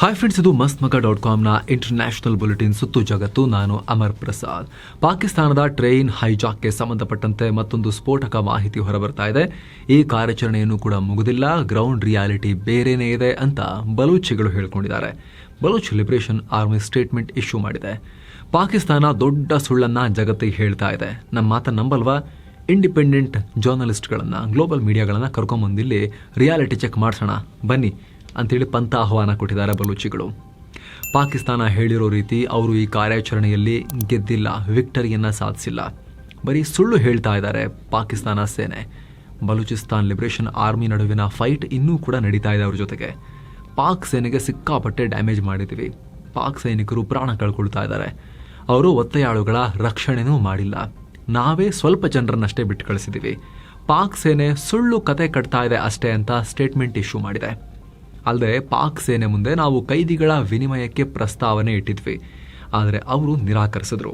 Hi friends ಇದು ಮಸ್ತ್ ಮಗ ಡಾಟ್ ಕಾಮ್ನ ಇಂಟರ್ನ್ಯಾಷನಲ್ ಬುಲೆಟಿನ್ ಸುತ್ತು ಜಗತ್ತು. ನಾನು ಅಮರ್ ಪ್ರಸಾದ್. ಪಾಕಿಸ್ತಾನದ ಟ್ರೈನ್ ಹೈಜಾಕ್ಗೆ ಸಂಬಂಧಪಟ್ಟಂತೆ ಮತ್ತೊಂದು ಸ್ಫೋಟಕ ಮಾಹಿತಿ ಹೊರಬರ್ತಾ ಇದೆ. ಈ ಕಾರ್ಯಾಚರಣೆಯನ್ನು ಕೂಡ ಮುಗಿದಿಲ್ಲ. ಗ್ರೌಂಡ್ ರಿಯಾಲಿಟಿ ಬೇರೆನೇ ಇದೆ ಅಂತ ಬಲೂಚಿಗಳು ಹೇಳ್ಕೊಂಡಿದ್ದಾರೆ. Baloch liberation army statement issue ಮಾಡಿದೆ. ಪಾಕಿಸ್ತಾನ ದೊಡ್ಡ ಸುಳ್ಳನ್ನ ಜಗತ್ತಿಗೆ ಹೇಳ್ತಾ ಇದೆ. ನಮ್ಮ ಮಾತನ್ನು ನಂಬಲ್ವಾ? ಇಂಡಿಪೆಂಡೆಂಟ್ ಜರ್ನಲಿಸ್ಟ್ಗಳನ್ನು ಗ್ಲೋಬಲ್ ಮೀಡಿಯಾಗಳನ್ನು ಕರ್ಕೊಂಬಂದಿಲ್ಲಿ ರಿಯಾಲಿಟಿ ಚೆಕ್ ಮಾಡಿಸೋಣ. ಬನ್ನಿ. ಅಂತೇಳಿ ಪಂಥ ಆಹ್ವಾನ ಕೊಟ್ಟಿದ್ದಾರೆ ಬಲೂಚಿಗಳು. ಪಾಕಿಸ್ತಾನ ಹೇಳಿರೋ ರೀತಿ ಅವರು ಈ ಕಾರ್ಯಾಚರಣೆಯಲ್ಲಿ ಗೆದ್ದಿಲ್ಲ, ವಿಕ್ಟರಿಯನ್ನ ಸಾಧಿಸಿಲ್ಲ. ಬರೀ ಸುಳ್ಳು ಹೇಳ್ತಾ ಇದ್ದಾರೆ ಪಾಕಿಸ್ತಾನ ಸೇನೆ. ಬಲೂಚಿಸ್ತಾನ್ ಲಿಬರೇಷನ್ ಆರ್ಮಿ ನಡುವಿನ ಫೈಟ್ ಇನ್ನೂ ಕೂಡ ನಡೀತಾ ಇದೆ ಅವ್ರ ಜೊತೆಗೆ. ಪಾಕ್ ಸೇನೆಗೆ ಸಿಕ್ಕಾಪಟ್ಟೆ ಡ್ಯಾಮೇಜ್ ಮಾಡಿದ್ದೀವಿ. ಪಾಕ್ ಸೈನಿಕರು ಪ್ರಾಣ ಕಳ್ಕೊಳ್ತಾ ಇದ್ದಾರೆ. ಅವರು ಒತ್ತೆಯಾಳುಗಳ ರಕ್ಷಣೆನೂ ಮಾಡಿಲ್ಲ. ನಾವೇ ಸ್ವಲ್ಪ ಜನರನ್ನಷ್ಟೇ ಬಿಟ್ಟು ಕಳಿಸಿದ್ದೀವಿ. ಪಾಕ್ ಸೇನೆ ಸುಳ್ಳು ಕತೆ ಕಟ್ತಾ ಇದೆ ಅಷ್ಟೇ ಅಂತ ಸ್ಟೇಟ್ಮೆಂಟ್ ಇಶ್ಯೂ ಮಾಡಿದೆ. ಅಲ್ಲದೆ ಪಾಕ್ ಸೇನೆ ಮುಂದೆ ನಾವು ಕೈದಿಗಳ ವಿನಿಮಯಕ್ಕೆ ಪ್ರಸ್ತಾವನೆ ಇಟ್ಟಿದ್ವಿ. ಆದರೆ ಅವರು ನಿರಾಕರಿಸಿದ್ರು.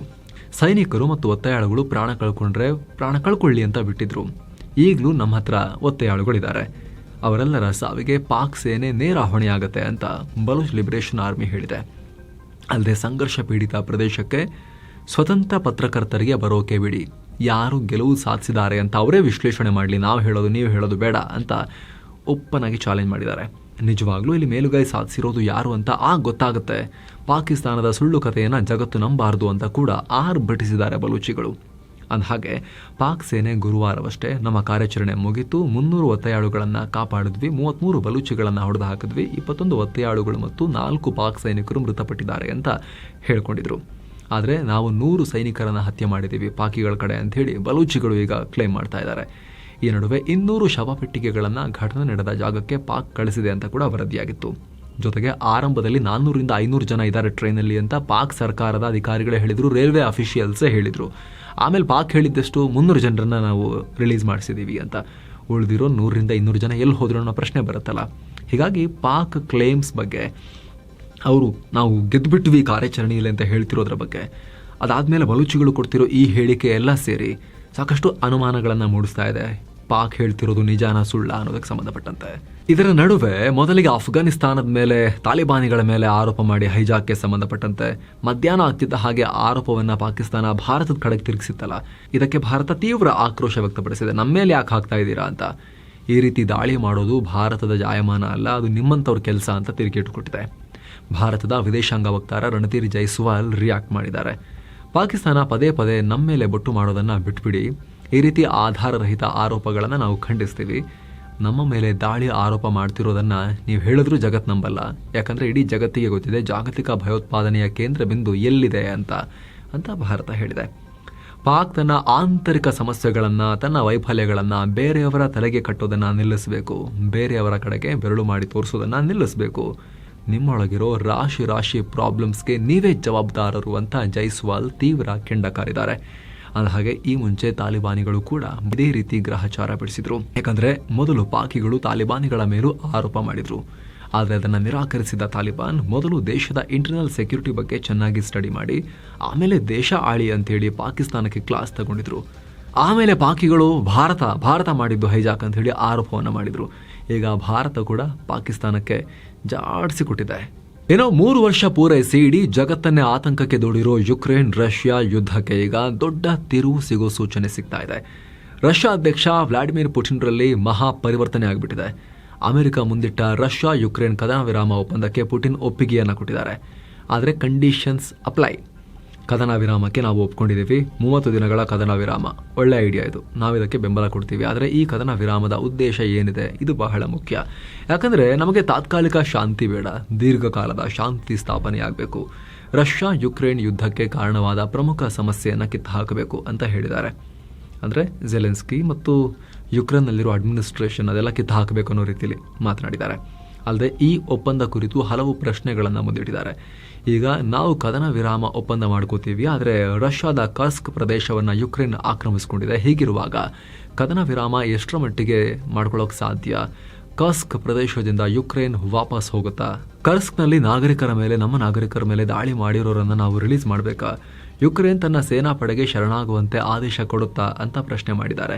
ಸೈನಿಕರು ಮತ್ತು ಒತ್ತೆಯಾಳುಗಳು ಪ್ರಾಣ ಕಳ್ಕೊಂಡ್ರೆ ಪ್ರಾಣ ಕಳ್ಕೊಳ್ಳಿ ಅಂತ ಬಿಟ್ಟಿದ್ರು. ಈಗಲೂ ನಮ್ಮ ಹತ್ರ ಒತ್ತೆಯಾಳುಗಳಿದ್ದಾರೆ ಅವರೆಲ್ಲರ ಸಾವಿಗೆ ಪಾಕ್ ಸೇನೆ ನೇರ ಹೊಣೆಯಾಗತ್ತೆ ಅಂತ ಬಲೂಚ್ ಲಿಬರೇಷನ್ ಆರ್ಮಿ ಹೇಳಿದೆ. ಅಲ್ಲದೆ ಸಂಘರ್ಷ ಪೀಡಿತ ಪ್ರದೇಶಕ್ಕೆ ಸ್ವತಂತ್ರ ಪತ್ರಕರ್ತರಿಗೆ ಬರೋಕೆ ಬಿಡಿ. ಯಾರು ಗೆಲುವು ಸಾಧಿಸಿದ್ದಾರೆ ಅಂತ ಅವರೇ ವಿಶ್ಲೇಷಣೆ ಮಾಡಲಿ. ನಾವು ಹೇಳೋದು, ನೀವು ಹೇಳೋದು ಬೇಡ ಅಂತ ಒಪ್ಪನಾಗಿ ಚಾಲೆಂಜ್ ಮಾಡಿದ್ದಾರೆ. ನಿಜವಾಗ್ಲೂ ಇಲ್ಲಿ ಮೇಲುಗೈ ಸಾಧಿಸಿರೋದು ಯಾರು ಅಂತ ಆಗ ಗೊತ್ತಾಗುತ್ತೆ. ಪಾಕಿಸ್ತಾನದ ಸುಳ್ಳು ಕಥೆಯನ್ನು ಜಗತ್ತು ನಂಬಾರದು ಅಂತ ಕೂಡ ಆರ್ಭಟಿಸಿದ್ದಾರೆ ಬಲೂಚಿಗಳು. ಅಂದಹಾಗೆ, ಪಾಕ್ ಸೇನೆ ಗುರುವಾರವಷ್ಟೇ ನಮ್ಮ ಕಾರ್ಯಾಚರಣೆ ಮುಗಿತು, ಮುನ್ನೂರು ಒತ್ತೆಯಾಳುಗಳನ್ನು ಕಾಪಾಡಿದ್ವಿ ಮೂವತ್ತ್ಮೂರು ಬಲೂಚಿಗಳನ್ನು ಹೊಡೆದು ಹಾಕಿದ್ವಿ, ಇಪ್ಪತ್ತೊಂದು ಒತ್ತೆಯಾಳುಗಳು ಮತ್ತು ನಾಲ್ಕು ಪಾಕ್ ಸೈನಿಕರು ಮೃತಪಟ್ಟಿದ್ದಾರೆ ಅಂತ ಹೇಳ್ಕೊಂಡಿದ್ರು. ಆದರೆ ನಾವು ನೂರು ಸೈನಿಕರನ್ನು ಹತ್ಯೆ ಮಾಡಿದ್ದೀವಿ ಪಾಕಿಗಳ ಕಡೆ ಅಂಥೇಳಿ ಬಲೂಚಿಗಳು ಈಗ ಕ್ಲೇಮ್ ಮಾಡ್ತಾ ಇದ್ದಾರೆ. ಈ ನಡುವೆ ಇನ್ನೂರು ಶವಪೆಟ್ಟಿಗೆಗಳನ್ನು ಘಟನೆ ನಡೆದ ಜಾಗಕ್ಕೆ ಪಾಕ್ ಕಳಿಸಿದೆ ಅಂತ ಕೂಡ ವರದಿಯಾಗಿತ್ತು. ಜೊತೆಗೆ ಆರಂಭದಲ್ಲಿ ನಾನ್ನೂರಿಂದ ಐನೂರು ಜನ ಇದ್ದಾರೆ ಟ್ರೈನಲ್ಲಿ ಅಂತ ಪಾಕ್ ಸರ್ಕಾರದ ಅಧಿಕಾರಿಗಳೇ ಹೇಳಿದರು, ರೈಲ್ವೆ ಅಫಿಷಿಯಲ್ಸೇ ಹೇಳಿದ್ರು. ಆಮೇಲೆ ಪಾಕ್ ಹೇಳಿದ್ದಷ್ಟು ಮುನ್ನೂರು ಜನರನ್ನ ನಾವು ರಿಲೀಸ್ ಮಾಡಿಸಿದ್ದೀವಿ ಅಂತ. ಉಳಿದಿರೋ ನೂರರಿಂದ ಇನ್ನೂರು ಜನ ಎಲ್ಲಿ ಹೋದ್ರು ಅನ್ನೋ ಪ್ರಶ್ನೆ ಬರುತ್ತಲ್ಲ. ಹೀಗಾಗಿ ಪಾಕ್ ಕ್ಲೇಮ್ಸ್ ಬಗ್ಗೆ ಅವರು ನಾವು ಗೆದ್ದುಬಿಟ್ವಿ ಕಾರ್ಯಾಚರಣೆಯಲ್ಲಿ ಅಂತ ಹೇಳ್ತಿರೋದ್ರ ಬಗ್ಗೆ. ಅದಾದಮೇಲೆ ಬಲೂಚಿಗಳು ಕೊಡ್ತಿರೋ ಈ ಹೇಳಿಕೆ ಎಲ್ಲ ಸೇರಿ ಸಾಕಷ್ಟು ಅನುಮಾನಗಳನ್ನು ಮೂಡಿಸ್ತಾ ಇದೆ. ಪಾಕ್ ಹೇಳ್ತಿರೋದು ನಿಜಾನ ಸುಳ್ಳ ಅನ್ನೋದಕ್ಕೆ ಸಂಬಂಧಪಟ್ಟಂತೆ. ಇದರ ನಡುವೆ ಮೊದಲಿಗೆ ಅಫ್ಘಾನಿಸ್ತಾನದ ಮೇಲೆ ತಾಲಿಬಾನಿಗಳ ಮೇಲೆ ಆರೋಪ ಮಾಡಿ ಹೈಜಾಕ್ಗೆ ಸಂಬಂಧಪಟ್ಟಂತೆ ಮಧ್ಯಾಹ್ನ ಆಗ್ತಿದ್ದ ಹಾಗೆ ಆರೋಪವನ್ನ ಪಾಕಿಸ್ತಾನ ಭಾರತದ ಕಡೆಗೆ ತಿರುಗಿಸಿತ್ತಲ್ಲ. ಇದಕ್ಕೆ ಭಾರತ ತೀವ್ರ ಆಕ್ರೋಶ ವ್ಯಕ್ತಪಡಿಸಿದೆ. ನಮ್ಮ ಮೇಲೆ ಯಾಕೆ ಹಾಕ್ತಾ ಇದ್ದೀರಾ ಅಂತ. ಈ ರೀತಿ ದಾಳಿ ಮಾಡೋದು ಭಾರತದ ಜಾಯಮಾನ ಅಲ್ಲ, ಅದು ನಿಮ್ಮಂಥವ್ರ ಕೆಲಸ ಅಂತ ತಿರುಗಿಟ್ಟುಕೊಟ್ಟಿದೆ ಭಾರತದ ವಿದೇಶಾಂಗ ವಕ್ತಾರ ರಣತೀರ್ ಜೈಸ್ವಾಲ್ ರಿಯಾಕ್ಟ್ ಮಾಡಿದ್ದಾರೆ. ಪಾಕಿಸ್ತಾನ ಪದೇ ಪದೇ ನಮ್ಮ ಮೇಲೆ ಬೊಟ್ಟು ಮಾಡೋದನ್ನು ಬಿಟ್ಬಿಡಿ. ಈ ರೀತಿ ಆಧಾರರಹಿತ ಆರೋಪಗಳನ್ನು ನಾವು ಖಂಡಿಸ್ತೀವಿ. ನಮ್ಮ ಮೇಲೆ ದಾಳಿ ಆರೋಪ ಮಾಡ್ತಿರೋದನ್ನು ನೀವು ಹೇಳಿದ್ರೂ ಜಗತ್ ನಂಬಲ್ಲ. ಯಾಕಂದ್ರೆ ಇಡೀ ಜಗತ್ತಿಗೆ ಗೊತ್ತಿದೆ, ಜಾಗತಿಕ ಭಯೋತ್ಪಾದನೆಯ ಕೇಂದ್ರ ಬಿಂದು ಎಲ್ಲಿದೆ ಅಂತ ಅಂತ ಭಾರತ ಹೇಳಿದೆ. ಪಾಕ್ ತನ್ನ ಆಂತರಿಕ ಸಮಸ್ಯೆಗಳನ್ನು, ತನ್ನ ವೈಫಲ್ಯಗಳನ್ನು ಬೇರೆಯವರ ತಲೆಗೆ ಕಟ್ಟೋದನ್ನು ನಿಲ್ಲಿಸಬೇಕು. ಬೇರೆಯವರ ಕಡೆಗೆ ಬೆರಳು ಮಾಡಿ ತೋರಿಸೋದನ್ನು ನಿಲ್ಲಿಸಬೇಕು. ನಿಮ್ಮೊಳಗಿರೋ ರಾಶಿ ರಾಶಿ ಪ್ರಾಬ್ಲಮ್ಸ್ಗೆ ನೀವೇ ಜವಾಬ್ದಾರರು ಅಂತ ಜೈಸ್ವಾಲ್ ತೀವ್ರ ಕೆಂಡ ಕಾರಿದ್ದಾರೆ ಹಾಗೆ ಈ ಮುಂಚೆ ತಾಲಿಬಾನಿಗಳು ಕೂಡ ಇದೇ ರೀತಿ ಗ್ರಹಚಾರ ಬಿಡಿಸಿದ್ರು ಯಾಕಂದ್ರೆ ಮೊದಲು ಪಾಕಿಗಳು ತಾಲಿಬಾನಿಗಳ ಮೇಲೂ ಆರೋಪ ಮಾಡಿದ್ರು. ಆದರೆ ಅದನ್ನು ನಿರಾಕರಿಸಿದ ತಾಲಿಬಾನ್ ಮೊದಲು ದೇಶದ ಇಂಟರ್ನಲ್ ಸೆಕ್ಯೂರಿಟಿ ಬಗ್ಗೆ ಚೆನ್ನಾಗಿ ಸ್ಟಡಿ ಮಾಡಿ, ಆಮೇಲೆ ದೇಶ ಆಳಿ ಅಂತೇಳಿ ಪಾಕಿಸ್ತಾನಕ್ಕೆ ಕ್ಲಾಸ್ ತಗೊಂಡಿದ್ರು. ಆಮೇಲೆ ಪಾಕಿಗಳು ಭಾರತ ಭಾರತ ಮಾಡಿದ್ದು ಹೈಜಾಕ್ ಅಂತ ಹೇಳಿ ಆರೋಪವನ್ನು ಮಾಡಿದ್ರು. ಈಗ ಭಾರತ ಕೂಡ ಪಾಕಿಸ್ತಾನಕ್ಕೆ ಜಾಡಿಸಿಕೊಟ್ಟಿದೆ ಏನೋ ಮೂರು ವರ್ಷ ಪೂರೈಸಿ ಇಡೀ ಜಗತ್ತನ್ನೇ ಆತಂಕಕ್ಕೆ ದೂಡಿರೋ ಯುಕ್ರೇನ್ ರಷ್ಯಾ ಯುದ್ಧಕ್ಕೆ ಈಗ ದೊಡ್ಡ ತಿರುವು ಸಿಗೋ ಸೂಚನೆ ಸಿಗ್ತಾ ಇದೆ. ರಷ್ಯಾ ಅಧ್ಯಕ್ಷ ವ್ಲಾಡಿಮಿರ್ ಪುಟಿನ್ರಲ್ಲಿ ಮಹಾ ಪರಿವರ್ತನೆ ಆಗಿಬಿಟ್ಟಿದೆ. ಅಮೆರಿಕ ಮುಂದಿಟ್ಟ ರಷ್ಯಾ ಯುಕ್ರೇನ್ ಕದನ ವಿರಾಮ ಒಪ್ಪಂದಕ್ಕೆ ಪುಟಿನ್ ಒಪ್ಪಿಗೆಯನ್ನು ಕೊಟ್ಟಿದ್ದಾರೆ. ಆದರೆ ಕಂಡೀಷನ್ಸ್ ಅಪ್ಲೈ ಕದನ ವಿರಾಮಕ್ಕೆ ನಾವು ಒಪ್ಕೊಂಡಿದ್ದೀವಿ. ಮೂವತ್ತು ದಿನಗಳ ಕದನ ವಿರಾಮ ಒಳ್ಳೆ ಐಡಿಯಾ ಇದು. ನಾವು ಇದಕ್ಕೆ ಬೆಂಬಲ ಕೊಡ್ತೀವಿ. ಆದರೆ ಈ ಕದನ ವಿರಾಮದ ಉದ್ದೇಶ ಏನಿದೆ? ಇದು ಬಹಳ ಮುಖ್ಯ. ಯಾಕಂದರೆ ನಮಗೆ ತಾತ್ಕಾಲಿಕ ಶಾಂತಿ ಬೇಡ. ದೀರ್ಘಕಾಲದ ಶಾಂತಿ ಸ್ಥಾಪನೆಯಾಗಬೇಕು. ರಷ್ಯಾ ಯುಕ್ರೇನ್ ಯುದ್ಧಕ್ಕೆ ಕಾರಣವಾದ ಪ್ರಮುಖ ಸಮಸ್ಯೆಯನ್ನು ಕಿತ್ತು ಹಾಕಬೇಕು ಅಂತ ಹೇಳಿದ್ದಾರೆ. ಅಂದರೆ ಜೆಲೆನ್ಸ್ಕಿ ಮತ್ತು ಯುಕ್ರೇನ್ನಲ್ಲಿರೋ ಅಡ್ಮಿನಿಸ್ಟ್ರೇಷನ್ ಅದೆಲ್ಲ ಕಿತ್ತು ಹಾಕಬೇಕು ಅನ್ನೋ ರೀತಿಯಲ್ಲಿ ಮಾತನಾಡಿದ್ದಾರೆ. ಅಲ್ಲದೆ ಈ ಒಪ್ಪಂದ ಕುರಿತು ಹಲವು ಪ್ರಶ್ನೆಗಳನ್ನು ಮುಂದಿಟ್ಟಿದ್ದಾರೆ. ಈಗ ನಾವು ಕದನ ವಿರಾಮ ಒಪ್ಪಂದ ಮಾಡ್ಕೋತೀವಿ, ಆದರೆ ರಷ್ಯಾದ ಕಸ್ಕ್ ಪ್ರದೇಶವನ್ನು ಯುಕ್ರೇನ್ ಆಕ್ರಮಿಸಿಕೊಂಡಿದೆ. ಹೀಗಿರುವಾಗ ಕದನ ವಿರಾಮ ಎಷ್ಟರ ಮಟ್ಟಿಗೆ ಮಾಡ್ಕೊಳ್ಳೋಕೆ ಸಾಧ್ಯ? ಕಸ್ಕ್ ಪ್ರದೇಶದಿಂದ ಯುಕ್ರೇನ್ ವಾಪಸ್ ಹೋಗುತ್ತಾ? ಕರ್ಸ್ಕ್ನಲ್ಲಿ ನಾಗರಿಕರ ಮೇಲೆ, ನಮ್ಮ ನಾಗರಿಕರ ಮೇಲೆ ದಾಳಿ ಮಾಡಿರೋರನ್ನು ನಾವು ರಿಲೀಸ್ ಮಾಡಬೇಕಾ? ಯುಕ್ರೇನ್ ತನ್ನ ಸೇನಾ ಪಡೆಗೆ ಶರಣಾಗುವಂತೆ ಆದೇಶ ಕೊಡುತ್ತಾ ಅಂತ ಪ್ರಶ್ನೆ ಮಾಡಿದ್ದಾರೆ.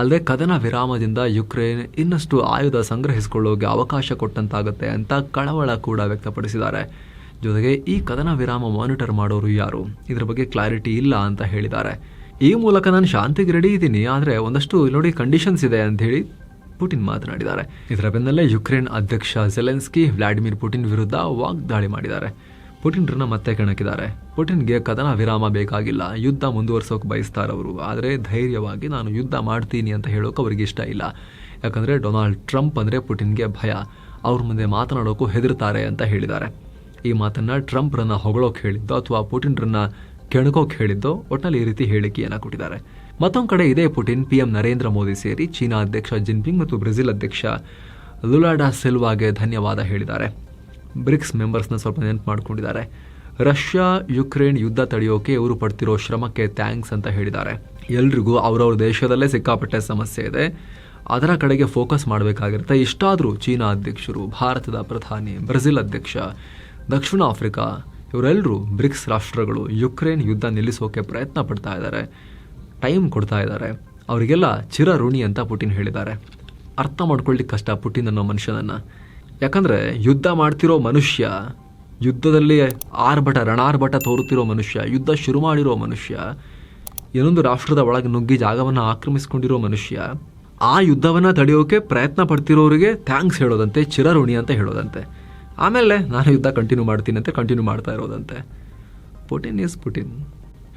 ಅಲ್ಲದೆ ಕದನ ವಿರಾಮದಿಂದ ಯುಕ್ರೇನ್ ಇನ್ನಷ್ಟು ಆಯುಧ ಸಂಗ್ರಹಿಸಿಕೊಳ್ಳೋಕೆ ಅವಕಾಶ ಕೊಟ್ಟಂತಾಗುತ್ತೆ ಅಂತ ಕಳವಳ ಕೂಡ ವ್ಯಕ್ತಪಡಿಸಿದ್ದಾರೆ. ಜೊತೆಗೆ ಈ ಕದನ ವಿರಾಮ ಮಾನಿಟರ್ ಮಾಡೋರು ಯಾರು? ಇದ್ರ ಬಗ್ಗೆ ಕ್ಲಾರಿಟಿ ಇಲ್ಲ ಅಂತ ಹೇಳಿದ್ದಾರೆ. ಈ ಮೂಲಕ ನಾನು ಶಾಂತಿಗೆ ರೆಡಿ ಇದ್ದೀನಿ, ಆದರೆ ಒಂದಷ್ಟು ನೋಡಿ ಕಂಡೀಷನ್ಸ್ ಇದೆ ಅಂತ ಹೇಳಿ ಪುಟಿನ್ ಮಾತನಾಡಿದ್ದಾರೆ. ಇದರ ಬೆನ್ನಲ್ಲೇ ಯುಕ್ರೇನ್ ಅಧ್ಯಕ್ಷ ಜೆಲೆನ್ಸ್ಕಿ ವ್ಲಾಡಿಮಿರ್ ಪುಟಿನ್ ವಿರುದ್ಧ ವಾಗ್ದಾಳಿ ಮಾಡಿದ್ದಾರೆ. ಪುಟಿನ್ರನ್ನ ಮತ್ತೆ ಕೆಣಕಿದ್ದಾರೆ. ಪುಟಿನ್ಗೆ ಕದನ ವಿರಾಮ ಬೇಕಾಗಿಲ್ಲ, ಯುದ್ಧ ಮುಂದುವರ್ಸೋಕೆ ಬಯಸ್ತಾರೆ ಅವರು ಆದರೆ ಧೈರ್ಯವಾಗಿ ನಾನು ಯುದ್ಧ ಮಾಡ್ತೀನಿ ಅಂತ ಹೇಳೋಕೆ ಅವರಿಗೆ ಇಷ್ಟ ಇಲ್ಲ. ಯಾಕಂದರೆ ಡೊನಾಲ್ಡ್ ಟ್ರಂಪ್ ಅಂದರೆ ಪುಟಿನ್ಗೆ ಭಯ. ಅವ್ರ ಮುಂದೆ ಮಾತನಾಡೋಕ್ಕೂ ಹೆದರ್ತಾರೆ ಅಂತ ಹೇಳಿದ್ದಾರೆ. ಈ ಮಾತನ್ನ ಟ್ರಂಪ್ರನ್ನ ಹೊಗಳೋಕೆ ಹೇಳಿದ್ದೋ ಅಥವಾ ಪುಟಿನ್ರನ್ನ ಕೆಣಕೋಕೆ ಹೇಳಿದ್ದೋ ಒಟ್ಟಿನಲ್ಲಿ ಈ ರೀತಿ ಹೇಳಿಕೆಯನ್ನು ಕೊಟ್ಟಿದ್ದಾರೆ. ಮತ್ತೊಂದು ಕಡೆ ಇದೇ ಪುಟಿನ್ ಪಿಎಂ ನರೇಂದ್ರ ಮೋದಿ ಸೇರಿ ಚೀನಾ ಅಧ್ಯಕ್ಷ ಜಿನ್ಪಿಂಗ್ ಮತ್ತು ಬ್ರೆಜಿಲ್ ಅಧ್ಯಕ್ಷ ಲುಲಾಡಾ ಸಿಲ್ವಾಗೆ ಧನ್ಯವಾದ ಹೇಳಿದ್ದಾರೆ. ಬ್ರಿಕ್ಸ್ ಮೆಂಬರ್ಸ್ನ ಸ್ವಲ್ಪ ನೆನಪು ಮಾಡ್ಕೊಂಡಿದ್ದಾರೆ. ರಷ್ಯಾ ಯುಕ್ರೇನ್ ಯುದ್ಧ ತಡೆಯೋಕೆ ಇವರು ಪಡ್ತಿರೋ ಶ್ರಮಕ್ಕೆ ಥ್ಯಾಂಕ್ಸ್ ಅಂತ ಹೇಳಿದ್ದಾರೆ. ಎಲ್ರಿಗೂ ಅವರವ್ರ ದೇಶದಲ್ಲೇ ಸಿಕ್ಕಾಪಟ್ಟೆ ಸಮಸ್ಯೆ ಇದೆ. ಅದರ ಕಡೆಗೆ ಫೋಕಸ್ ಮಾಡಬೇಕಾಗಿರುತ್ತೆ. ಇಷ್ಟಾದರೂ ಚೀನಾ ಅಧ್ಯಕ್ಷರು, ಭಾರತದ ಪ್ರಧಾನಿ, ಬ್ರೆಜಿಲ್ ಅಧ್ಯಕ್ಷ ದಕ್ಷಿಣ ಆಫ್ರಿಕಾ, ಇವರೆಲ್ಲರೂ ಬ್ರಿಕ್ಸ್ ರಾಷ್ಟ್ರಗಳು ಯುಕ್ರೇನ್ ಯುದ್ಧ ನಿಲ್ಲಿಸೋಕೆ ಪ್ರಯತ್ನ ಪಡ್ತಾ ಇದ್ದಾರೆ, ಟೈಮ್ ಕೊಡ್ತಾ ಇದ್ದಾರೆ. ಅವರಿಗೆಲ್ಲ ಚಿರ ಋಣಿ ಅಂತ ಪುಟಿನ್ ಹೇಳಿದ್ದಾರೆ. ಅರ್ಥ ಮಾಡ್ಕೊಳ್ಳಿಕ್ಕೆ ಕಷ್ಟ ಪುಟಿನ್ ಅನ್ನೋ ಮನುಷ್ಯನನ್ನು. ಯಾಕಂದರೆ ಯುದ್ಧ ಮಾಡ್ತಿರೋ ಮನುಷ್ಯ, ಯುದ್ಧದಲ್ಲಿ ಆರ್ಭಟ, ರಣಾರ್ಭಟ ತೋರುತ್ತಿರೋ ಮನುಷ್ಯ, ಯುದ್ಧ ಶುರು ಮಾಡಿರೋ ಮನುಷ್ಯ, ಇನ್ನೊಂದು ರಾಷ್ಟ್ರದ ಒಳಗೆ ನುಗ್ಗಿ ಜಾಗವನ್ನು ಆಕ್ರಮಿಸ್ಕೊಂಡಿರೋ ಮನುಷ್ಯ, ಆ ಯುದ್ಧವನ್ನು ತಡೆಯೋಕೆ ಪ್ರಯತ್ನ ಪಡ್ತಿರೋರಿಗೆ ಥ್ಯಾಂಕ್ಸ್ ಹೇಳೋದಂತೆ ಚಿರಋಣಿ ಅಂತ ಹೇಳೋದಂತೆ. ಆಮೇಲೆ ನಾನು ಯುದ್ಧ ಕಂಟಿನ್ಯೂ ಮಾಡ್ತೀನಿ ಅಂತ ಕಂಟಿನ್ಯೂ ಮಾಡ್ತಾ ಇರೋದಂತೆ. Putin is Putin.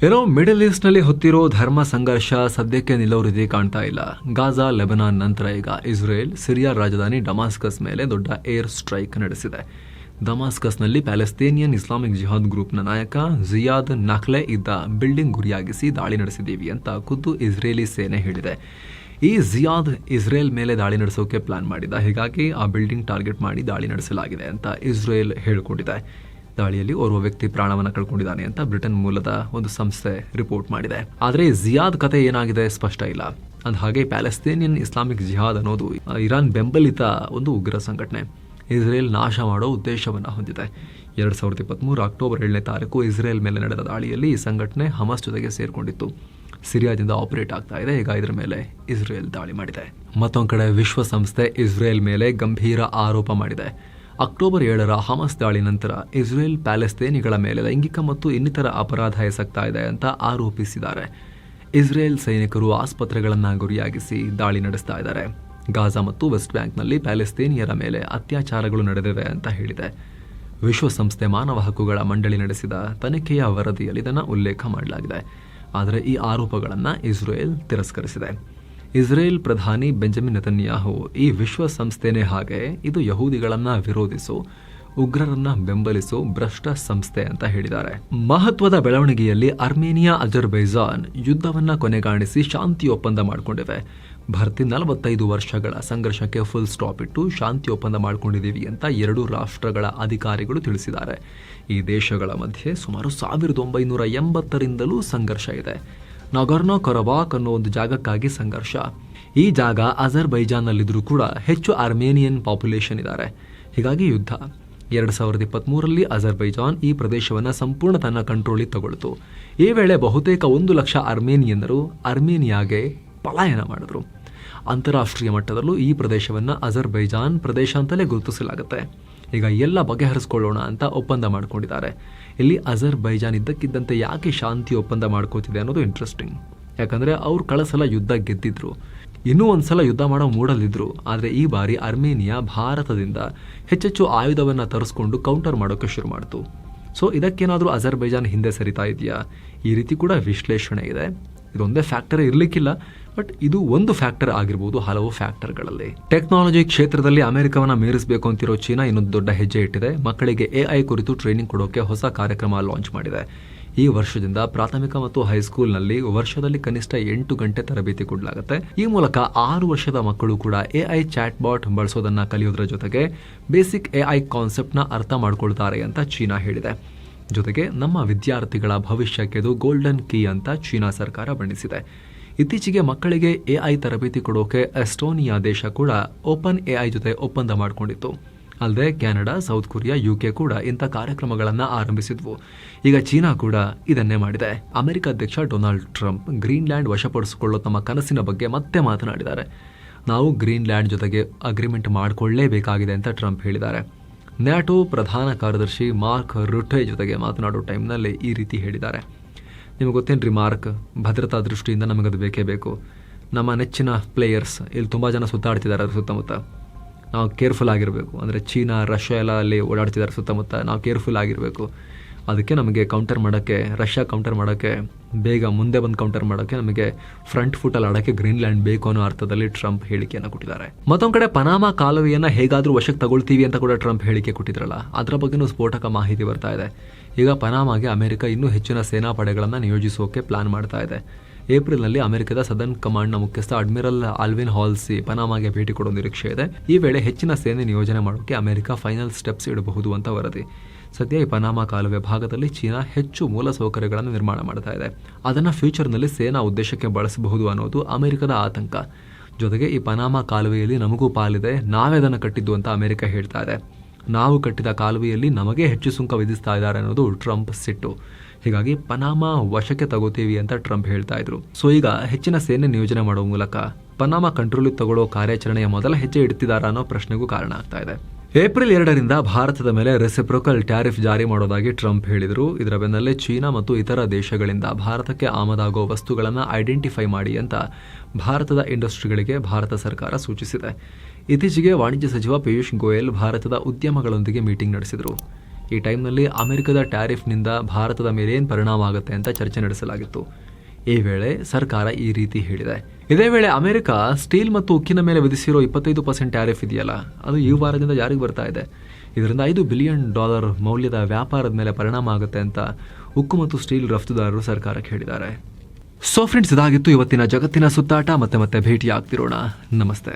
ಏನೋ ಮಿಡಲ್ ಈಸ್ಟ್ನಲ್ಲಿ ಹೊತ್ತಿರೋ ಧರ್ಮ ಸಂಘರ್ಷ ಸದ್ಯಕ್ಕೆ ನಿಲ್ಲೋ ರೀತಿ ಕಾಣ್ತಾ ಇಲ್ಲ. ಗಾಜಾ, ಲೆಬನಾನ್ ನಂತರ ಈಗ ಇಸ್ರೇಲ್, ಸಿರಿಯಾ ರಾಜಧಾನಿ ಡಮಾಸ್ಕಸ್ ಮೇಲೆ ದೊಡ್ಡ ಏರ್ ಸ್ಟ್ರೈಕ್ ನಡೆಸಿದೆ. ಡಮಾಸ್ಕಸ್ನಲ್ಲಿ ಪ್ಯಾಲೆಸ್ತೇನಿಯನ್ ಇಸ್ಲಾಮಿಕ್ ಜಿಹಾದ್ ಗ್ರೂಪ್ನ ನಾಯಕ ಜಿಯಾದ್ ನಖ್ಲೆ ಇದ್ದ ಬಿಲ್ಡಿಂಗ್ ಗುರಿಯಾಗಿಸಿ ದಾಳಿ ನಡೆಸಿದ್ದೀವಿ ಅಂತ ಖುದ್ದು ಇಸ್ರೇಲಿ ಸೇನೆ ಹೇಳಿದೆ. ಈ ಜಿಯಾದ್ ಇಸ್ರೇಲ್ ಮೇಲೆ ದಾಳಿ ನಡೆಸೋಕೆ ಪ್ಲಾನ್ ಮಾಡಿದ. ಹೀಗಾಗಿ ಆ ಬಿಲ್ಡಿಂಗ್ ಟಾರ್ಗೆಟ್ ಮಾಡಿ ದಾಳಿ ನಡೆಸಲಾಗಿದೆ ಅಂತ ಇಸ್ರೇಲ್ ಹೇಳಿಕೊಂಡಿದೆ. ದಾಳಿಯಲ್ಲಿ ಓರ್ವ ವ್ಯಕ್ತಿ ಪ್ರಾಣವನ್ನು ಕಳ್ಕೊಂಡಿದ್ದಾನೆ ಅಂತ ಬ್ರಿಟನ್ ಮೂಲದ ಒಂದು ಸಂಸ್ಥೆ ರಿಪೋರ್ಟ್ ಮಾಡಿದೆ. ಆದರೆ ಜಿಯಾದ್ ಕತೆ ಏನಾಗಿದೆ ಸ್ಪಷ್ಟ ಇಲ್ಲ. ಅಂದ ಹಾಗೆ ಪ್ಯಾಲೆಸ್ತೇನಿಯನ್ ಇಸ್ಲಾಮಿಕ್ ಜಿಹಾದ್ ಅನ್ನೋದು ಇರಾನ್ ಬೆಂಬಲಿತ ಒಂದು ಉಗ್ರ ಸಂಘಟನೆ. ಇಸ್ರೇಲ್ ನಾಶ ಮಾಡೋ ಉದ್ದೇಶವನ್ನು ಹೊಂದಿದೆ. ಎರಡು ಸಾವಿರದ ಇಪ್ಪತ್ತ್ಮೂರು ಅಕ್ಟೋಬರ್ ಏಳನೇ ತಾರೀಕು ಇಸ್ರೇಲ್ ಮೇಲೆ ನಡೆದ ದಾಳಿಯಲ್ಲಿ ಈ ಸಂಘಟನೆ ಹಮಸ್ ಜೊತೆಗೆ ಸೇರಿಕೊಂಡಿತ್ತು. ಸಿರಿಯಾದಿಂದ ಆಪರೇಟ್ ಆಗ್ತಾ ಇದೆ. ಈಗ ಇದರ ಮೇಲೆ ಇಸ್ರೇಲ್ ದಾಳಿ ಮಾಡಿದೆ. ಮತ್ತೊಂದು ಕಡೆ ವಿಶ್ವಸಂಸ್ಥೆ ಇಸ್ರೇಲ್ ಮೇಲೆ ಗಂಭೀರ ಆರೋಪ ಮಾಡಿದೆ. ಅಕ್ಟೋಬರ್ ಏಳರ ಹಮಸ್ ದಾಳಿ ನಂತರ ಇಸ್ರೇಲ್ ಪ್ಯಾಲೆಸ್ತೇನಿಗಳ ಮೇಲೆ ಲೈಂಗಿಕ ಮತ್ತು ಇನ್ನಿತರ ಅಪರಾಧ ಎಸಗ್ತಾ ಇದೆ ಅಂತ ಆರೋಪಿಸಿದ್ದಾರೆ. ಇಸ್ರೇಲ್ ಸೈನಿಕರು ಆಸ್ಪತ್ರೆಗಳನ್ನು ಗುರಿಯಾಗಿಸಿ ದಾಳಿ ನಡೆಸ್ತಾ ಇದ್ದಾರೆ. ಗಾಜಾ ಮತ್ತು ವೆಸ್ಟ್ ಬ್ಯಾಂಕ್ನಲ್ಲಿ ಪ್ಯಾಲೆಸ್ತೇನಿಯರ ಮೇಲೆ ಅತ್ಯಾಚಾರಗಳು ನಡೆದಿವೆ ಅಂತ ಹೇಳಿದೆ. ವಿಶ್ವಸಂಸ್ಥೆ ಮಾನವ ಹಕ್ಕುಗಳ ಮಂಡಳಿ ನಡೆಸಿದ ತನಿಖೆಯ ವರದಿಯಲ್ಲಿ ಇದನ್ನು ಉಲ್ಲೇಖ ಮಾಡಲಾಗಿದೆ. ಆದರೆ ಈ ಆರೋಪಗಳನ್ನು ಇಸ್ರೇಲ್ ತಿರಸ್ಕರಿಸಿದೆ. ಇಸ್ರೇಲ್ ಪ್ರಧಾನಿ ಬೆಂಜಮಿನ್ ನೆತನ್ಯಾಹು ಈ ವಿಶ್ವಸಂಸ್ಥೆನೇ ಹಾಗೆ ಇದು ಯಹೂದಿಗಳನ್ನು ವಿರೋಧಿಸೋ ಉಗ್ರರನ್ನ ಬೆಂಬಲಿಸೋ ಭ್ರಷ್ಟ ಸಂಸ್ಥೆ ಅಂತ ಹೇಳಿದ್ದಾರೆ. ಮಹತ್ವದ ಬೆಳವಣಿಗೆಯಲ್ಲಿ ಅರ್ಮೇನಿಯಾ, ಅಜರ್ಬೈಜಾನ್ ಯುದ್ಧವನ್ನ ಕೊನೆಗಾಣಿಸಿ ಶಾಂತಿ ಒಪ್ಪಂದ ಮಾಡಿಕೊಂಡಿವೆ. ಭರ್ತಿ ನಲವತ್ತೈದು ವರ್ಷಗಳ ಸಂಘರ್ಷಕ್ಕೆ ಫುಲ್ ಸ್ಟಾಪ್ ಇಟ್ಟು ಶಾಂತಿ ಒಪ್ಪಂದ ಮಾಡಿಕೊಂಡಿದ್ದೀವಿ ಅಂತ ಎರಡು ರಾಷ್ಟ್ರಗಳ ಅಧಿಕಾರಿಗಳು ತಿಳಿಸಿದ್ದಾರೆ. ಈ ದೇಶಗಳ ಮಧ್ಯೆ ಸುಮಾರು ಸಾವಿರದ ಒಂಬೈನೂರ ಎಂಬತ್ತರಿಂದಲೂ ಸಂಘರ್ಷ ಇದೆ. ನಗರ್ನೋ ಕೊರಬಾಕ್ ಅನ್ನೋ ಒಂದು ಜಾಗಕ್ಕಾಗಿ ಸಂಘರ್ಷ. ಈ ಜಾಗ ಅಜರ್ಬೈಜಾನ್ನಲ್ಲಿದ್ದರೂ ಕೂಡ ಹೆಚ್ಚು ಅರ್ಮೇನಿಯನ್ ಪಾಪ್ಯುಲೇಷನ್ ಇದ್ದಾರೆ. ಹೀಗಾಗಿ ಯುದ್ಧ. ಎರಡು ಸಾವಿರದ ಇಪ್ಪತ್ತ್ಮೂರರಲ್ಲಿ ಅಜರ್ಬೈಜಾನ್ ಈ ಪ್ರದೇಶವನ್ನು ಸಂಪೂರ್ಣ ತನ್ನ ಕಂಟ್ರೋಲಿಗೆ ತಗೊಳ್ತು. ಈ ವೇಳೆ ಬಹುತೇಕ ಒಂದು ಲಕ್ಷ ಅರ್ಮೇನಿಯನ್ನರು ಅರ್ಮೇನಿಯಾಗೆ ಪಲಾಯನ ಮಾಡಿದ್ರು. ಅಂತಾರಾಷ್ಟ್ರೀಯ ಮಟ್ಟದಲ್ಲೂ ಈ ಪ್ರದೇಶವನ್ನು ಅಜರ್ಬೈಜಾನ್ ಪ್ರದೇಶ ಅಂತಲೇ ಗುರುತಿಸಲಾಗುತ್ತೆ. ಈಗ ಎಲ್ಲ ಬಗೆಹರಿಸ್ಕೊಳ್ಳೋಣ ಅಂತ ಒಪ್ಪಂದ ಮಾಡ್ಕೊಂಡಿದ್ದಾರೆ. ಇಲ್ಲಿ ಅಜರ್ಬೈಜಾನ್ ಇದ್ದಕ್ಕಿದ್ದಂತೆ ಯಾಕೆ ಶಾಂತಿ ಒಪ್ಪಂದ ಮಾಡ್ಕೋತಿದೆ ಅನ್ನೋದು ಇಂಟ್ರೆಸ್ಟಿಂಗ್ ಯಾಕಂದರೆ ಅವ್ರು ಕಳಸಲ ಯುದ್ಧ ಗೆದ್ದಿದ್ರು. ಇನ್ನೂ ಒಂದ್ಸಲ ಯುದ್ಧ ಮಾಡೋ ಮೂಡಲಿದ್ರು ಆದರೆ ಈ ಬಾರಿ ಅರ್ಮೇನಿಯಾ ಭಾರತದಿಂದ ಹೆಚ್ಚೆಚ್ಚು ಆಯುಧವನ್ನು ತರಿಸ್ಕೊಂಡು ಕೌಂಟರ್ ಮಾಡೋಕ್ಕೆ ಶುರು ಮಾಡ್ತು. ಸೊ ಇದಕ್ಕೇನಾದರೂ ಅಜರ್ಬೈಜಾನ್ ಹಿಂದೆ ಸರಿತಾ ಇದೆಯಾ? ಈ ರೀತಿ ಕೂಡ ವಿಶ್ಲೇಷಣೆ ಇದೆ. ಇದೊಂದೇ ಫ್ಯಾಕ್ಟರ್ ಇರಲಿಕ್ಕಿಲ್ಲ ಬಟ್ ಇದು ಒಂದು ಫ್ಯಾಕ್ಟರ್ ಆಗಿರ್ಬೋದು ಹಲವು ಫ್ಯಾಕ್ಟರ್ಗಳಲ್ಲಿ ಟೆಕ್ನಾಲಜಿ ಕ್ಷೇತ್ರದಲ್ಲಿ ಅಮೆರಿಕವನ್ನು ಮೀರಿಸಬೇಕು ಅಂತಿರೋ ಚೀನಾ ಇನ್ನೊಂದು ದೊಡ್ಡ ಹೆಜ್ಜೆ ಇಟ್ಟಿದೆ. ಮಕ್ಕಳಿಗೆ ಎಐ ಕುರಿತು ಟ್ರೈನಿಂಗ್ ಕೊಡೋಕೆ ಹೊಸ ಕಾರ್ಯಕ್ರಮ ಲಾಂಚ್ ಮಾಡಿದೆ. ಈ ವರ್ಷದಿಂದ ಪ್ರಾಥಮಿಕ ಮತ್ತು ಹೈಸ್ಕೂಲ್ನಲ್ಲಿ ವರ್ಷದಲ್ಲಿ ಕನಿಷ್ಠ ಎಂಟು ಗಂಟೆ ತರಬೇತಿ ಕೊಡಲಾಗುತ್ತೆ. ಈ ಮೂಲಕ ಆರು ವರ್ಷದ ಮಕ್ಕಳು ಕೂಡ ಎಐ ಚಾಟ್ ಬಾಟ್ ಬಳಸೋದನ್ನ ಕಲಿಯೋದ್ರ ಜೊತೆಗೆ ಬೇಸಿಕ್ ಎಐ ಕಾನ್ಸೆಪ್ಟ್ನ ಅರ್ಥ ಮಾಡ್ಕೊಳ್ತಾರೆ ಅಂತ ಚೀನಾ ಹೇಳಿದೆ. ಜೊತೆಗೆ ನಮ್ಮ ವಿದ್ಯಾರ್ಥಿಗಳ ಭವಿಷ್ಯಕ್ಕೆ ಇದು ಗೋಲ್ಡನ್ ಕೀ ಅಂತ ಚೀನಾ ಸರ್ಕಾರ ಬಣ್ಣಿಸಿದೆ. ಇತ್ತೀಚೆಗೆ ಮಕ್ಕಳಿಗೆ ಎಐ ತರಬೇತಿ ಕೊಡೋಕೆ ಎಸ್ಟೋನಿಯಾ ದೇಶ ಕೂಡ ಓಪನ್ ಎಐ ಜೊತೆ ಒಪ್ಪಂದ ಮಾಡಿಕೊಂಡಿತ್ತು. ಅಲ್ಲದೆ ಕೆನಡಾ, ಸೌತ್ ಕೊರಿಯಾ, ಯುಕೆ ಕೂಡ ಇಂಥ ಕಾರ್ಯಕ್ರಮಗಳನ್ನು ಆರಂಭಿಸಿದ್ವು. ಈಗ ಚೀನಾ ಕೂಡ ಇದನ್ನೇ ಮಾಡಿದೆ. ಅಮೆರಿಕ ಅಧ್ಯಕ್ಷ ಡೊನಾಲ್ಡ್ ಟ್ರಂಪ್ ಗ್ರೀನ್ಲ್ಯಾಂಡ್ ವಶಪಡಿಸಿಕೊಳ್ಳೋ ತಮ್ಮ ಕನಸಿನ ಬಗ್ಗೆ ಮತ್ತೆ ಮಾತನಾಡಿದ್ದಾರೆ. ನಾವು ಗ್ರೀನ್ಲ್ಯಾಂಡ್ ಜೊತೆಗೆ ಅಗ್ರಿಮೆಂಟ್ ಮಾಡಿಕೊಳ್ಳೇಬೇಕಾಗಿದೆ ಅಂತ ಟ್ರಂಪ್ ಹೇಳಿದ್ದಾರೆ. ನ್ಯಾಟೋ ಪ್ರಧಾನ ಕಾರ್ಯದರ್ಶಿ ಮಾರ್ಕ್ ರುಟೆ ಜೊತೆಗೆ ಮಾತನಾಡೋ ಟೈಮ್ನಲ್ಲಿ ಈ ರೀತಿ ಹೇಳಿದ್ದಾರೆ. ನಿಮಗೆ ಗೊತ್ತೇನ್ರಿ ಮಾರ್ಕ್? ಭದ್ರತಾ ದೃಷ್ಟಿಯಿಂದ ನಮಗದು ಬೇಕೇ ಬೇಕು. ನಮ್ಮ ನೆಚ್ಚಿನ ಪ್ಲೇಯರ್ಸ್, ಇಲ್ಲಿ ತುಂಬ ಜನ ಸುತ್ತಾಡ್ತಿದ್ದಾರೆ ಅದ್ರ ಸುತ್ತಮುತ್ತ. ನಾವು ಕೇರ್ಫುಲ್ ಆಗಿರಬೇಕು. ಅಂದರೆ ಚೀನಾ, ರಷ್ಯಾ ಎಲ್ಲ ಅಲ್ಲಿ ಓಡಾಡ್ತಿದ್ದಾರೆ ಸುತ್ತಮುತ್ತ. ನಾವು ಕೇರ್ಫುಲ್ ಆಗಿರಬೇಕು. ಅದಕ್ಕೆ ನಮಗೆ ಕೌಂಟರ್ ಮಾಡೋಕ್ಕೆ, ರಷ್ಯಾ ಕೌಂಟರ್ ಮಾಡೋಕ್ಕೆ, ಬೇಗ ಮುಂದೆ ಬಂದು ಕೌಂಟರ್ ಮಾಡೋಕ್ಕೆ ನಮಗೆ ಫ್ರಂಟ್ ಫುಟಲ್ಲಿ ಆಡೋಕ್ಕೆ ಗ್ರೀನ್ಲ್ಯಾಂಡ್ ಬೇಕು ಅನ್ನೋ ಅರ್ಥದಲ್ಲಿ ಟ್ರಂಪ್ ಹೇಳಿಕೆಯನ್ನು ಕೊಟ್ಟಿದ್ದಾರೆ. ಮತ್ತೊಂದು ಕಡೆ ಪನಾಮ ಕಾಲುವೆಯನ್ನು ಹೇಗಾದರೂ ವಶಕ್ಕೆ ತಗೊಳ್ತೀವಿ ಅಂತ ಕೂಡ ಟ್ರಂಪ್ ಹೇಳಿಕೆ ಕೊಟ್ಟಿದ್ರಲ್ಲ, ಅದರ ಬಗ್ಗೆನೂ ಸ್ಫೋಟಕ ಮಾಹಿತಿ ಬರ್ತಾ ಇದೆ. ಈಗ ಪನಾಮಾಗೆ ಅಮೆರಿಕ ಇನ್ನೂ ಹೆಚ್ಚಿನ ಸೇನಾ ಪಡೆಗಳನ್ನು ನಿಯೋಜಿಸೋಕೆ ಪ್ಲಾನ್ ಮಾಡ್ತಾ ಇದೆ. ಏಪ್ರಿಲ್ನಲ್ಲಿ ಅಮೆರಿಕದ ಸದರ್ನ್ ಕಮಾಂಡ್ನ ಮುಖ್ಯಸ್ಥ ಅಡ್ಮಿರಲ್ ಆಲ್ವಿನ್ ಹಾಲ್ಸಿ ಪನಾಮಾಗೆ ಭೇಟಿ ಕೊಡೋ ನಿರೀಕ್ಷೆ ಇದೆ. ಈ ವೇಳೆ ಹೆಚ್ಚಿನ ಸೇನೆ ನಿಯೋಜನೆ ಮಾಡೋಕೆ ಅಮೆರಿಕ ಫೈನಲ್ ಸ್ಟೆಪ್ಸ್ ಇಡಬಹುದು ಅಂತ ವರದಿ. ಸದ್ಯ ಈ ಪನಾಮಾ ಕಾಲುವೆ ಭಾಗದಲ್ಲಿ ಚೀನಾ ಹೆಚ್ಚು ಮೂಲಸೌಕರ್ಯಗಳನ್ನು ನಿರ್ಮಾಣ ಮಾಡ್ತಾ ಇದೆ. ಅದನ್ನು ಫ್ಯೂಚರ್ನಲ್ಲಿ ಸೇನಾ ಉದ್ದೇಶಕ್ಕೆ ಬಳಸಬಹುದು ಅನ್ನೋದು ಅಮೆರಿಕದ ಆತಂಕ. ಜೊತೆಗೆ ಈ ಪನಾಮಾ ಕಾಲುವೆಯಲ್ಲಿ ನಮಗೂ ಪಾಲಿದೆ, ನಾವೇ ಅದನ್ನು ಕಟ್ಟಿದ್ದು ಅಂತ ಅಮೆರಿಕ ಹೇಳ್ತಾ ಇದೆ. ನಾವು ಕಟ್ಟಿದ ಕಾಲುವೆಯಲ್ಲಿ ನಮಗೆ ಹೆಚ್ಚು ಸುಂಕ ವಿಧಿಸ್ತಾ ಇದ್ದಾರೆ ಅನ್ನೋದು ಟ್ರಂಪ್ ಸಿಟ್ಟು. ಹೀಗಾಗಿ ಪನಾಮಾ ವಶಕ್ಕೆ ತಗೋತೀವಿ ಅಂತ ಟ್ರಂಪ್ ಹೇಳ್ತಾ ಇದ್ರು. ಸೊ ಈಗ ಹೆಚ್ಚಿನ ಸೇನೆ ನಿಯೋಜನೆ ಮಾಡುವ ಮೂಲಕ ಪನಾಮಾ ಕಂಟ್ರೋಲ್ ತಗೊಳ್ಳೋ ಕಾರ್ಯಾಚರಣೆಯ ಮೊದಲ ಹೆಜ್ಜೆ ಇಡ್ತಿದಾರಾ ಅನ್ನೋ ಪ್ರಶ್ನೆಗೂ ಕಾರಣ ಆಗ್ತಾ ಇದೆ. ಏಪ್ರಿಲ್ ಎರಡರಿಂದ ಭಾರತದ ಮೇಲೆ ರೆಸಿಪ್ರೋಕಲ್ ಟ್ಯಾರಿಫ್ ಜಾರಿ ಮಾಡೋದಾಗಿ ಟ್ರಂಪ್ ಹೇಳಿದರು. ಇದರ ಬೆನ್ನಲ್ಲೇ ಚೀನಾ ಮತ್ತು ಇತರ ದೇಶಗಳಿಂದ ಭಾರತಕ್ಕೆ ಆಮದಾಗುವ ವಸ್ತುಗಳನ್ನು ಐಡೆಂಟಿಫೈ ಮಾಡಿ ಅಂತ ಭಾರತದ ಇಂಡಸ್ಟ್ರಿಗಳಿಗೆ ಭಾರತ ಸರ್ಕಾರ ಸೂಚಿಸಿದೆ. ಇತ್ತೀಚೆಗೆ ವಾಣಿಜ್ಯ ಸಚಿವ ಪಿಯೂಷ್ ಗೋಯಲ್ ಭಾರತದ ಉದ್ಯಮಗಳೊಂದಿಗೆ ಮೀಟಿಂಗ್ ನಡೆಸಿದರು. ಈ ಟೈಮ್ನಲ್ಲಿ ಅಮೆರಿಕದ ಟ್ಯಾರಿಫ್ನಿಂದ ಭಾರತದ ಮೇಲೆ ಏನು ಪರಿಣಾಮ ಆಗುತ್ತೆ ಅಂತ ಚರ್ಚೆ ನಡೆಸಲಾಗಿತ್ತು. ಈ ವೇಳೆ ಸರ್ಕಾರ ಈ ರೀತಿ ಹೇಳಿದೆ. ಇದೇ ವೇಳೆ ಅಮೆರಿಕ ಸ್ಟೀಲ್ ಮತ್ತು ಉಕ್ಕಿನ ಮೇಲೆ ವಿಧಿಸಿರೋ ಇಪ್ಪತ್ತೈದು ಪರ್ಸೆಂಟ್ ಟ್ಯಾರಿಫ್ ಇದೆಯಲ್ಲ, ಅದು ಈ ವಾರದಿಂದ ಜಾರಿಗೆ ಬರ್ತಾ ಇದೆ. ಇದರಿಂದ ಐದು ಬಿಲಿಯನ್ ಡಾಲರ್ ಮೌಲ್ಯದ ವ್ಯಾಪಾರದ ಮೇಲೆ ಪರಿಣಾಮ ಆಗುತ್ತೆ ಅಂತ ಉಕ್ಕು ಮತ್ತು ಸ್ಟೀಲ್ ರಫ್ತುದಾರರು ಸರ್ಕಾರಕ್ಕೆ ಹೇಳಿದ್ದಾರೆ. ಸೊ ಫ್ರೆಂಡ್ಸ್, ಇದಾಗಿತ್ತು ಇವತ್ತಿನ ಜಗತ್ತಿನ ಸುತ್ತಾಟ. ಮತ್ತೆ ಮತ್ತೆ ಭೇಟಿ ಆಗ್ತಿರೋಣ ನಮಸ್ತೆ.